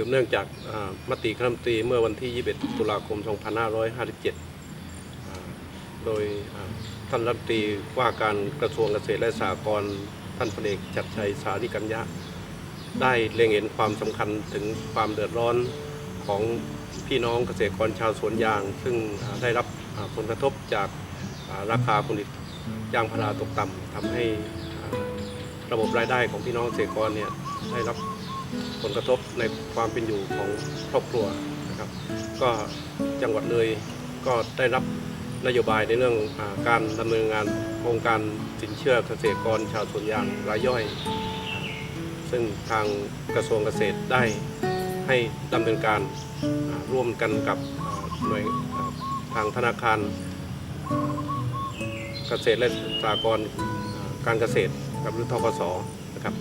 สืบเนื่องจากมติคณะรัฐมนตรีเมื่อวันที่ 21 ตุลาคม 2557 โดยท่านรัฐมนตรีว่าการกระทรวงเกษตรและสหกรณ์ท่านพลเอกชัดชัยสาริกัญญะ ได้เล็งเห็นความสำคัญถึงความเดือดร้อนของพี่น้องเกษตรกรชาวสวนยาง ซึ่งได้รับผลกระทบจากราคาผลิตยางพาราตกต่ำทำให้ระบบรายได้ของพี่น้องเกษตรกรเนี่ยได้รับ ผลกระทบในความเป็นอยู่ของครอบครัวนะครับ ก็จังหวัดเลยก็ได้รับนโยบายในเรื่องอการดำเนินงานโครงการสินเชื่อเกษตรกรชาวสวนยางรายย่อย ซึ่งทางกระทรวงเกษตรได้ให้ดำเนินการร่วมกันกับหน่วยทางธนาคาร เกษตรและสหกรการเกษตรกับหรือทกสนะครับ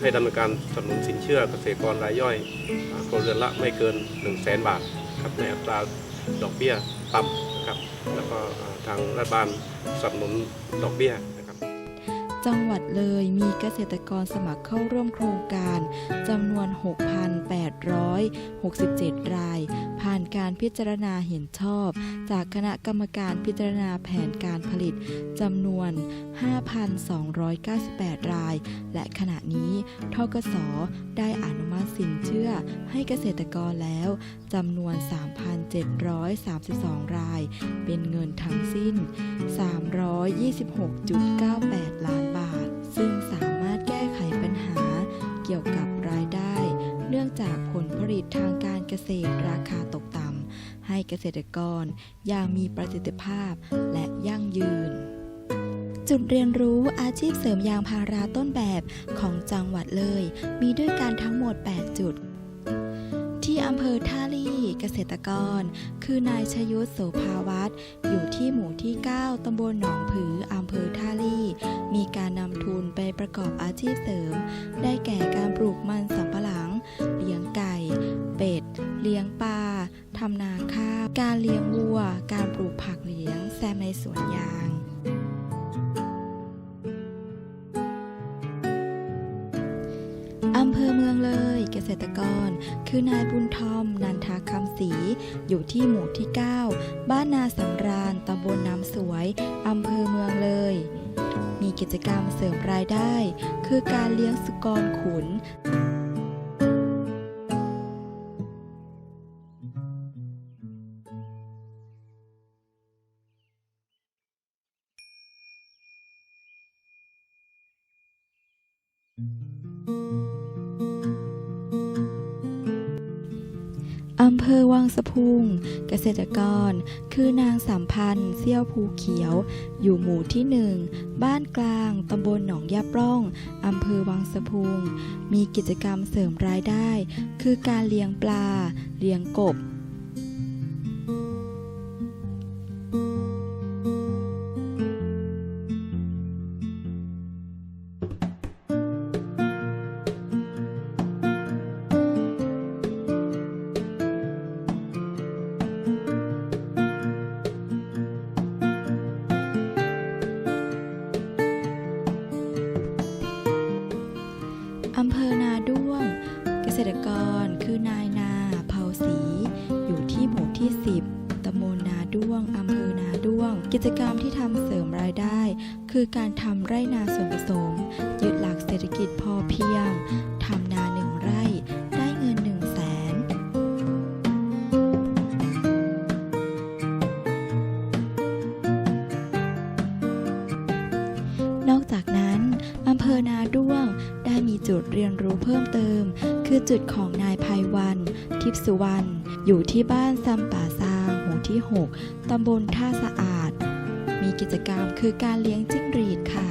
ให้ดำเนินการสนับสนุนสินเชื่อเกษตรกรรายย่อยครัวเรือนละไม่เกิน 1 0 0 0 0แสนบาทครับในอัตราดอกเบี้ยต่ำครับแล้วก็ทางรัฐบาลสนับสนุนดอกเบี้ยนะครับ จังหวัดเลยมีเกษตรกรสมัครเข้าร่วมโครงการจำนวน 6,867 ราย ผ่านการพิจารณาเห็นชอบ จากคณะกรรมการพิจารณาแผนการผลิตจำนวน 5,298 ราย และขณะนี้ทกสได้อนุมัติสินเชื่อให้เกษตรกรแล้วจำนวน 3,732 ราย เป็นเงินทั้งสิ้น 326.98 ล้านบาท ซึ่งสามารถแก้ไขปัญหาเกี่ยวกับรายได้ เนื่องจากผลผลิตทางการเกษตรราคา ให้เกษตรกรอย่างมีประสิทธิภาพและยั่งยืน จุดเรียนรู้อาชีพเสริมยางพาราต้นแบบของจังหวัดเลย มีด้วยกันทั้งหมด 8 จุด ที่อำเภอท่าลี่เกษตรกร คือนายชยุทธโสภาวัฒน์อยู่ที่หมู่ที่ 9ตำบลหนองผืออำเภอท่าลี่ มีการนำทุนไปประกอบอาชีพเสริม ได้แก่การปลูกมันสำปะหลัง เลี้ยงไก่ เป็ด เลี้ยงปลาำนาข้าว การเลี้ยงวัว การปลูกผักเลี้ยง แซมในสวนยางอำเภอเมืองเลยเกษตรกร คือนายบุญทอม นันทาคำศรีอยู่ที่หมู่ที่ 9 บ้านนาสำราญตำบลน้ำสวยอำเภอเมืองเลย มีกิจกรรมเสริมรายได้ คือการเลี้ยงสุกรขุน อำเภอวังสะพุง เกษตรกร คือนางสัมพันธ์เซี่ยวภูเขียว อยู่หมู่ที่หนึ่ง บ้านกลาง ตำบลหนองยาปร่อง อำเภอวังสะพุง มีกิจกรรมเสริมรายได้ คือการเลี้ยงปลา เลี้ยงกบ อำเภอนาด้วง เกษตรกรคือนายนาเผาศีอยู่ที่หมู่ที่ 10ตำบลนาด้วงอำเภอนาด้วง กิจกรรมที่ทำเสริมรายได้ คือการทำไร่นาส่วนผสม ยึดหลักเศรษฐกิจพอเพียง คือจุดของนายภัยวัน ทิพสุวรรณ อยู่ที่บ้านซัมป่าซางหมู่ที่ 6 ตำบลท่าสะอาด มีกิจกรรมคือการเลี้ยงจิ้งหรีดค่ะ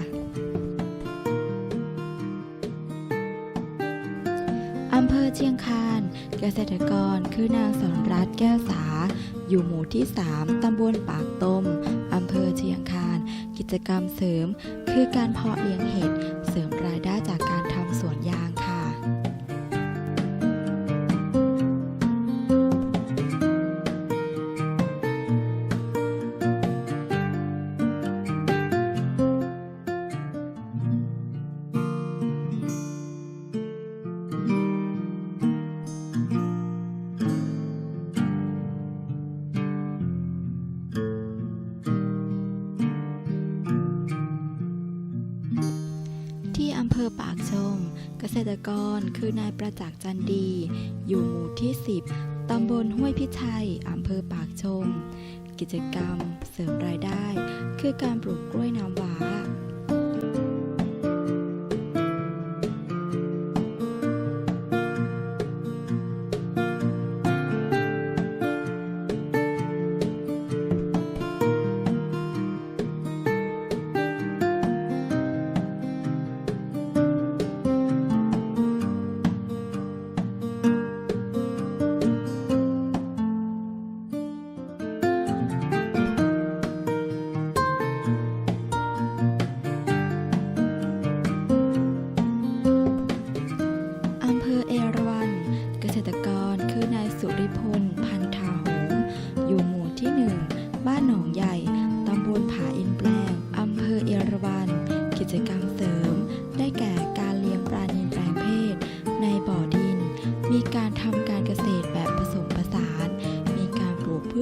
อำเภอเชียงคาน เกษตรกรคือนางสอนรัตน์แก้วสา อยู่หมู่ที่ 3 ตำบลปากตมอำเภอเชียงคาน กิจกรรมเสริม คือการเพาะเลี้ยงเห็ด เสริมรายได้จากการทำสวน ษตรกรคือนายประจักษ์จันดี อยู่หมู่ที่ 10 ตำบลห้วยพิชัย อำเภอปากชม กิจกรรม เสริมรายได้ คือการปลูกกล้วยน้ำว้า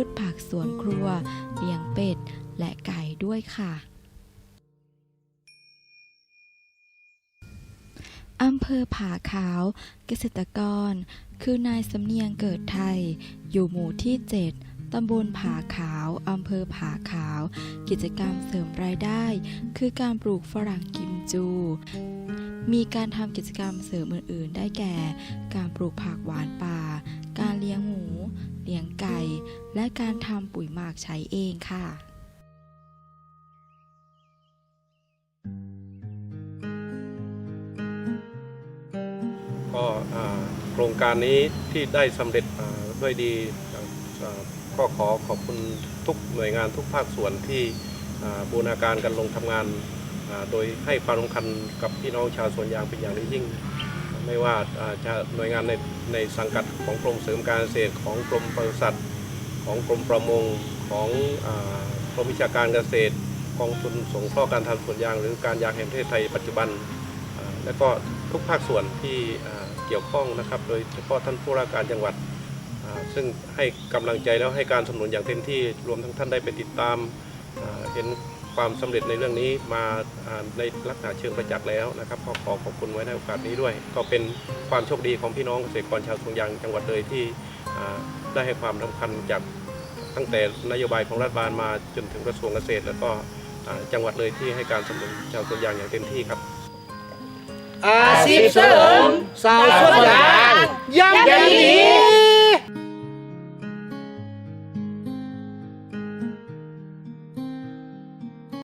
ชผักสวนครัว เลี้ยงเป็ด และไก่ด้วยค่ะ อำเภอผาขาว เกษตรกร คือนายสำเนียงเกิดไทย อยู่หมู่ที่ 7ตำบลผาขาว อำเภอผาขาว กิจกรรมเสริมรายได้ คือการปลูกฝรั่งกิมจู มีการทำกิจกรรมเสริมอื่น ๆ ได้แก่ การปลูกผักหวานป่า การเลี้ยงหมู เลี้ยงไก่ และการทำปุ๋ยหมักใช้เองค่ะก็โครงการนี้ที่ได้สำเร็จด้วยดีก็ขอขอบคุณทุกหน่วยงานทุกภาคส่วนที่บูรณาการกันลงทำงาน โดยให้ความสำคัญกับพี่น้องชาวสวนยางเป็นอย่างยิ่ง ไม่ว่าจะหน่วยงานในในสังกัดของกรมเสริมการเกษตรของกรมปศุสัตว์ของกรมประมงของกรมวิชาการเกษตรกองทุนสงเคราะห์การทำสวนยาง หรือการยางแห่งประเทศไทยปัจจุบัน และก็ทุกภาคส่วนที่เกี่ยวข้องนะครับ โดยเฉพาะท่านผู้ราชการจังหวัด ซึ่งให้กำลังใจแล้วให้การสนับสนุนอย่างเต็มที่รวมทั้งท่านได้ไปติดตามเห็น ความสำเร็จในเรื่องนี้มาอ่าในลักษณะเชิงประจักษ์แล้วนะครับก็ขอขอบคุณไว้ในโอกาสนี้ด้วย ก็เป็นความโชคดีของพี่น้องเกษตรกรชาวสวนยางจังหวัดเลยที่อ่าได้ให้ความสำคัญจากตั้งแต่นโยบายของรัฐบาลมาจนถึงกระทรวงเกษตร แล้วก็อ่าจังหวัดเลยที่ให้การสนับสนุนชาวสวนยางอย่างเต็มที่ครับ อาชีพเสริมสาวสวนยางยังยังหนี